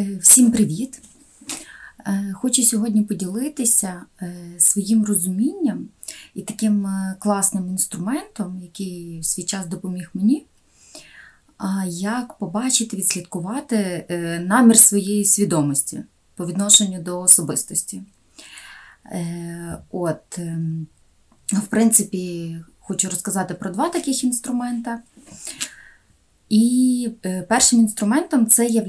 Е, Всім привіт! Е, Хочу сьогодні поділитися е, своїм розумінням і таким класним інструментом, який в свій час допоміг мені, як побачити, відслідкувати намір своєї свідомості по відношенню до особистості. От, ем, в принципі, хочу розказати про два таких інструмента. І е, першим інструментом це є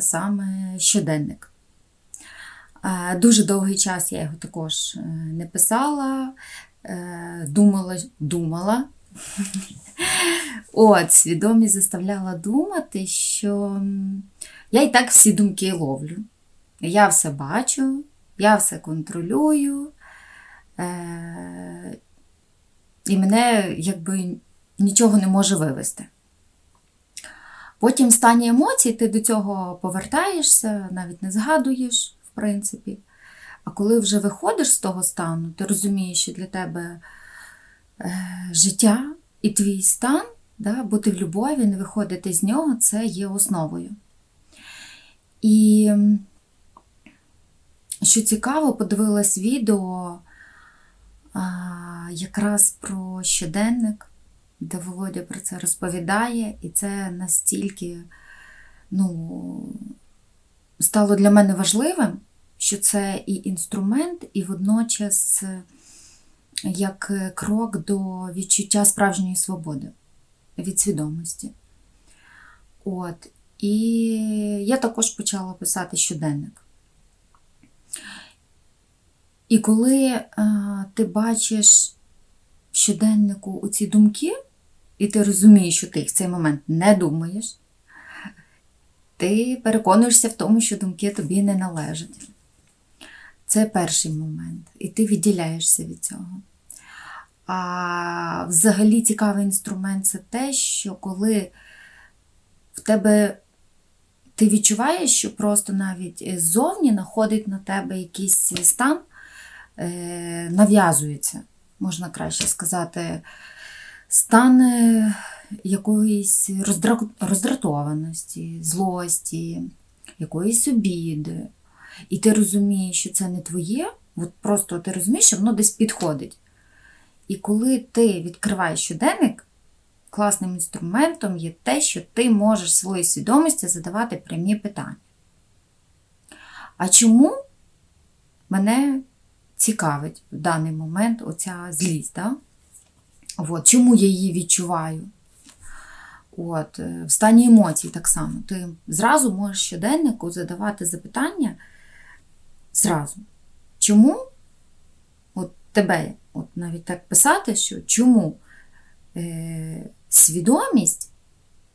саме щоденник. Е, Дуже довгий час я його також е, не писала, думала, думала. От, свідомість заставляла думати, що я і так всі думки ловлю. Я все бачу, я все контролюю, і мене якби нічого не може вивести. Потім в стані емоцій ти до цього повертаєшся, навіть не згадуєш, в принципі. А коли вже виходиш з того стану, ти розумієш, що для тебе е, життя і твій стан, да, бути в любові, не виходити з нього, це є основою. І що цікаво, подивилась відео а, якраз про щоденник де Володя про це розповідає, і це настільки ну, стало для мене важливим, що це і інструмент, і водночас як крок до відчуття справжньої свободи від свідомості. От. І я також почала писати щоденник. І коли а, ти бачиш в щоденнику у ці думки, і ти розумієш, що ти в цей момент не думаєш, ти переконуєшся в тому, що думки тобі не належать. Це перший момент. І ти відділяєшся від цього. А взагалі цікавий інструмент це те, що коли в тебе ти відчуваєш, що просто навіть ззовні находить на тебе якийсь стан, е, нав'язується, можна краще сказати, стан якоїсь роздратованості, злості, якоїсь обіди. І ти розумієш, що це не твоє, от просто ти розумієш, що воно десь підходить. І коли ти відкриваєш щоденник, класним інструментом є те, що ти можеш своїй свідомості задавати прямі питання. А чому мене цікавить в даний момент оця злість? Да? От, чому я її відчуваю? От, е, в стані емоцій так само. Ти зразу можеш щоденнику задавати запитання зразу. Чому от тебе, от навіть так писати, що чому е, свідомість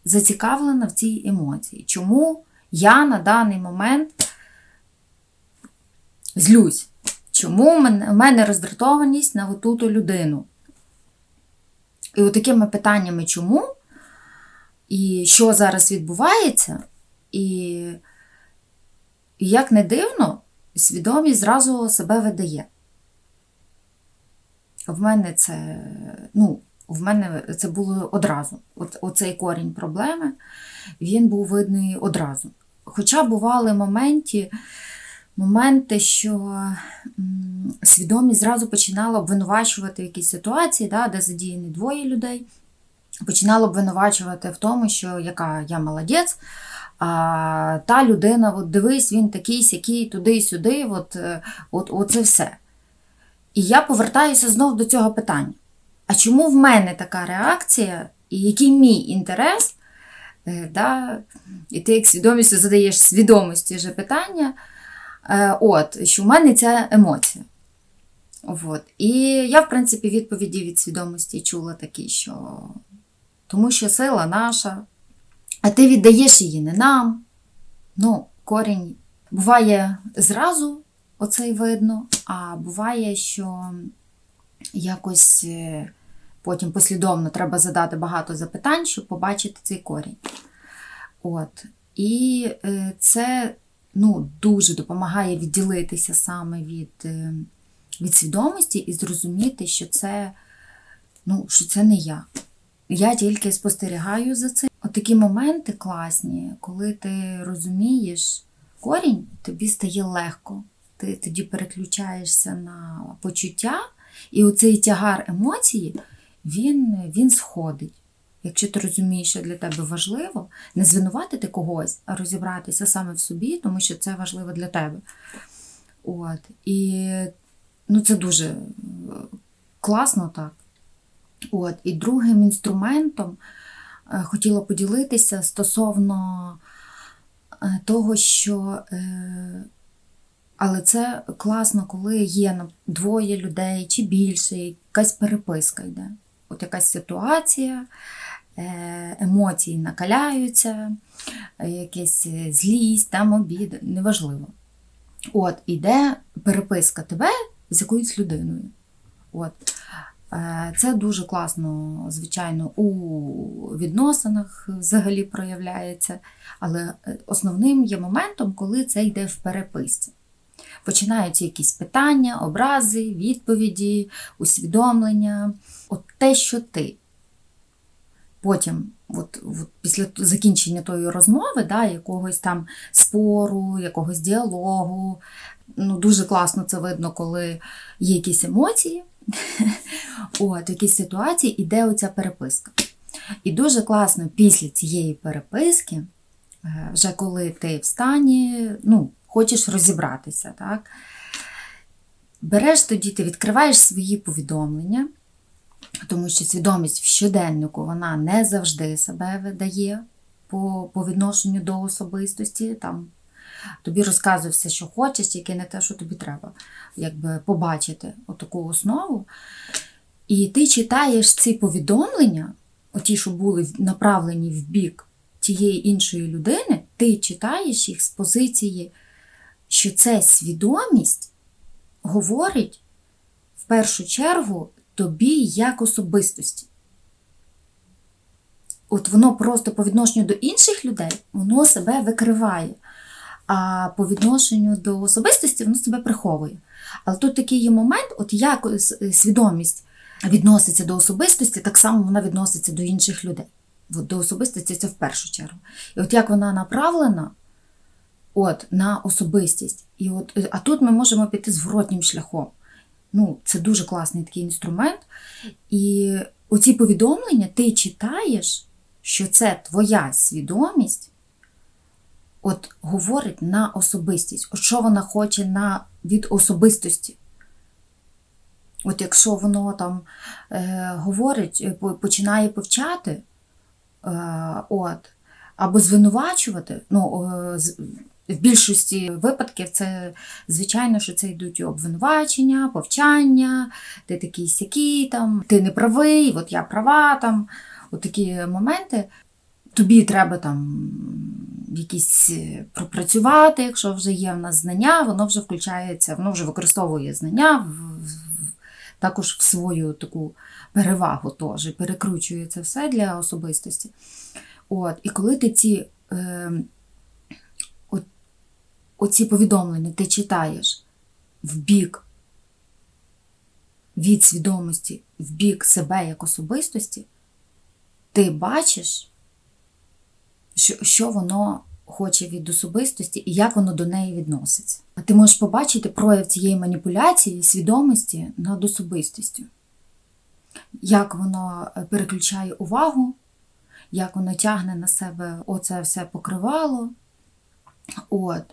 зацікавлена в цій емоції? Чому я на даний момент злюсь? Чому в мене, роздратованість на отуту людину? І от такими питаннями чому, і що зараз відбувається, і, і як не дивно, свідомість зразу себе видає. В мене це, ну, в мене це було одразу. От, оцей корінь проблеми, він був видний одразу. Хоча бували моменти, моменти, що свідомість зразу починала обвинувачувати якісь ситуації, да, де задіяні двоє людей, починала обвинувачувати в тому, що яка я молодець, а та людина, от дивись, він такий, сякий, туди-сюди, от, е, от, оце все. І я повертаюся знов до цього питання. А чому в мене така реакція, і який мій інтерес? Е, Да? І ти як свідомістю задаєш свідомості вже питання, от, що в мене ця емоція. От. І я, в принципі, відповіді від свідомості чула такі, що тому що сила наша, а ти віддаєш її не нам. Ну, корінь буває зразу оцей видно, а буває, що якось е, потім послідовно треба задати багато запитань, щоб побачити цей корінь. От. І е, це ну, дуже допомагає відділитися саме від, е, від свідомості і зрозуміти, що це, ну, що це не я. Я тільки спостерігаю за цим. От такі моменти класні, коли ти розумієш, корінь, тобі стає легко. Ти тоді переключаєшся на почуття, і оцей тягар емоції, він, він сходить. Якщо ти розумієш, що для тебе важливо, не звинуватити когось, а розібратися саме в собі, тому що це важливо для тебе. От. І ну, це дуже е, класно так. От. І другим інструментом е, хотіла поділитися стосовно е, того, що. Але це класно, коли є двоє людей чи більше, якась переписка йде. От якась ситуація, е, емоції накаляються, е, якась злість, там обід, неважливо. От, іде переписка тебе з якоюсь людиною. От. Е, Це дуже класно, звичайно, у відносинах взагалі проявляється. Але е, основним є моментом, коли це йде в переписці. Починаються якісь питання, образи, відповіді, усвідомлення. От те, що ти. Потім, от, от після закінчення тої розмови, да, якогось там спору, якогось діалогу. Ну, дуже класно це видно, коли є якісь емоції, от, якісь ситуації іде оця переписка. І дуже класно після цієї переписки, е, вже коли ти в стані, ну, хочеш розібратися, так? Береш тоді, ти відкриваєш свої повідомлення, тому що свідомість в щоденнику вона не завжди себе видає по, по відношенню до особистості. Там, тобі розказує все, що хочеш, тільки не те, що тобі треба, якби побачити отаку основу. І ти читаєш ці повідомлення, оті, що були направлені в бік тієї іншої людини, ти читаєш їх з позиції, що це свідомість говорить в першу чергу тобі як особистості. От воно просто по відношенню до інших людей, воно себе викриває. А по відношенню до особистості воно себе приховує. Але тут такий є момент, от як свідомість відноситься до особистості, так само вона відноситься до інших людей. От до особистості це в першу чергу. І от як вона направлена от, на особистість. І от, е, а тут ми можемо піти зворотнім шляхом. Ну, це дуже класний такий інструмент. І оці повідомлення ти читаєш, що це твоя свідомість, от говорить на особистість. От що вона хоче на, від особистості. От якщо воно там е, говорить, е, починає повчати, е, от, або звинувачувати, ну, е, в більшості випадків це, звичайно, що це йдуть обвинувачення, повчання, ти такий сякий, там, ти не правий, от я права, там, от такі моменти. Тобі треба там якісь е, пропрацювати, якщо вже є в нас знання, воно вже включається, воно вже використовує знання в, також в свою таку перевагу теж, перекручує це все для особистості. От, і коли ти ці, е, оці повідомлення ти читаєш в бік від свідомості, в бік себе як особистості, ти бачиш, що, воно хоче від особистості і як воно до неї відноситься. А ти можеш побачити прояв цієї маніпуляції свідомості над особистістю. Як воно е, переключає увагу, як воно тягне на себе оце все покривало. От.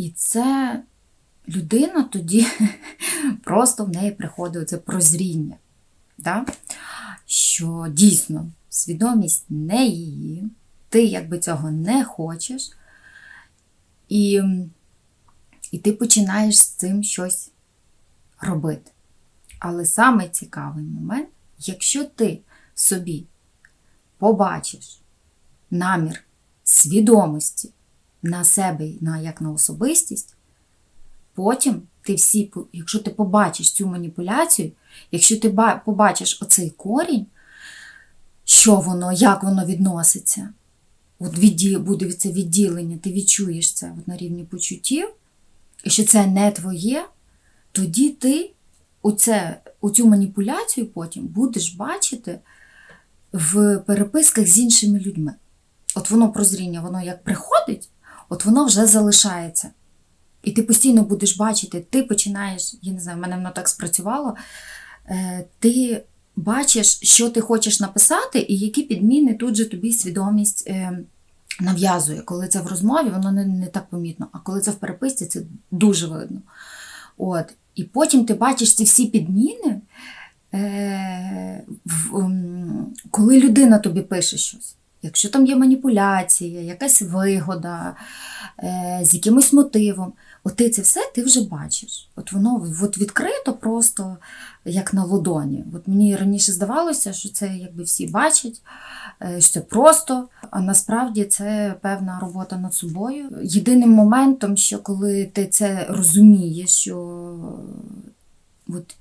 І це людина тоді просто в неї приходить це прозріння. Да? Що дійсно свідомість не її, ти якби цього не хочеш, і, і ти починаєш з цим щось робити. Але саме цікавий момент, якщо ти собі побачиш намір свідомості на себе на, як на особистість, потім ти всі, якщо ти побачиш цю маніпуляцію, якщо ти побачиш оцей корінь, що воно, як воно відноситься, от відді, буде це відділення, ти відчуєш це от на рівні почуттів, і що це не твоє, тоді ти оце, оцю маніпуляцію потім будеш бачити в переписках з іншими людьми. От воно прозріння, воно як приходить, от воно вже залишається. І ти постійно будеш бачити, ти починаєш, я не знаю, в мене воно так спрацювало. е, Ти бачиш, що ти хочеш написати, і які підміни тут же тобі свідомість е, нав'язує. Коли це в розмові, воно не, не так помітно, а коли це в переписці, це дуже видно. От. І потім ти бачиш ці всі підміни, е, коли людина тобі пише щось. Якщо там є маніпуляція, якась вигода, е, з якимось мотивом, от ти це все ти вже бачиш. От воно от відкрито просто як на ладоні. От мені раніше здавалося, що це якби всі бачать, е, що це просто, а насправді це певна робота над собою. Єдиним моментом, що коли ти це розумієш, що от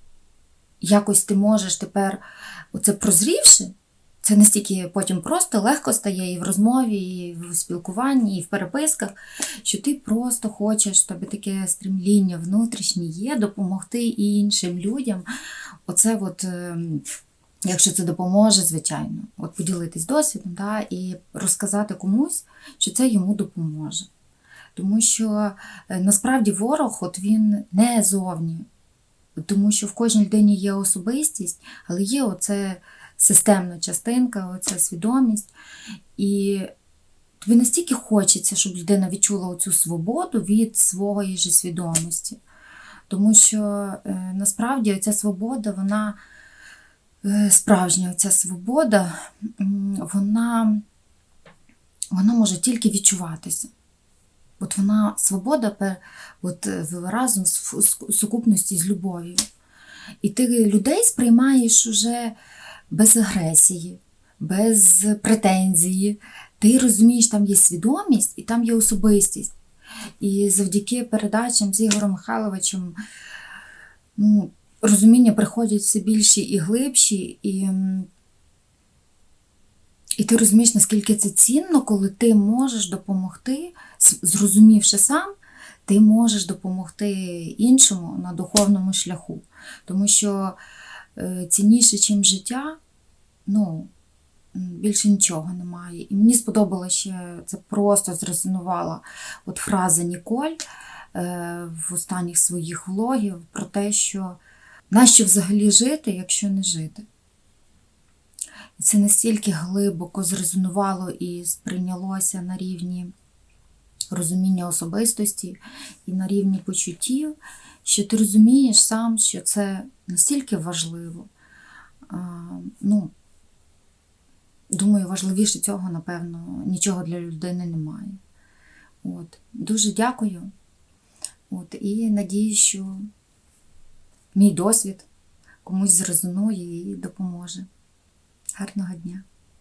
якось ти можеш тепер, оце прозрівши, це настільки потім просто легко стає і в розмові, і в спілкуванні, і в переписках, що ти просто хочеш, тобі таке стремління внутрішнє є допомогти іншим людям. Оце от. ем, Якщо це допоможе, звичайно, от поділитись досвідом да, і розказати комусь, що це йому допоможе. Тому що е, насправді ворог, от він не зовні, тому що в кожній людині є особистість, але є оце системна частинка, оця свідомість. І тобі настільки хочеться, щоб людина відчула оцю свободу від своєї ж свідомості. Тому що е, насправді ця свобода, вона е, справжня ця свобода, вона, вона може тільки відчуватися. От вона свобода от, е, разом з сукупності з любов'ю. І ти людей сприймаєш уже без агресії, без претензії. Ти розумієш, там є свідомість і там є особистість. І завдяки передачам з Ігорем Михайловичем ну, розуміння приходять все більші і глибші, і, і ти розумієш, наскільки це цінно, коли ти можеш допомогти, зрозумівши сам, ти можеш допомогти іншому на духовному шляху. Тому що цінніше, ніж життя, ну, більше нічого немає. І мені сподобалося ще це просто зрезонувала от фраза Ніколь е, в останніх своїх влогів про те, що нащо взагалі жити, якщо не жити. І це настільки глибоко зрезонувало і сприйнялося на рівні розуміння особистості і на рівні почуттів, що ти розумієш сам, що це настільки важливо. А, ну, думаю, важливіше цього, напевно, нічого для людини немає. От. Дуже дякую. От. І надію, що мій досвід комусь зрезонує і допоможе. Гарного дня!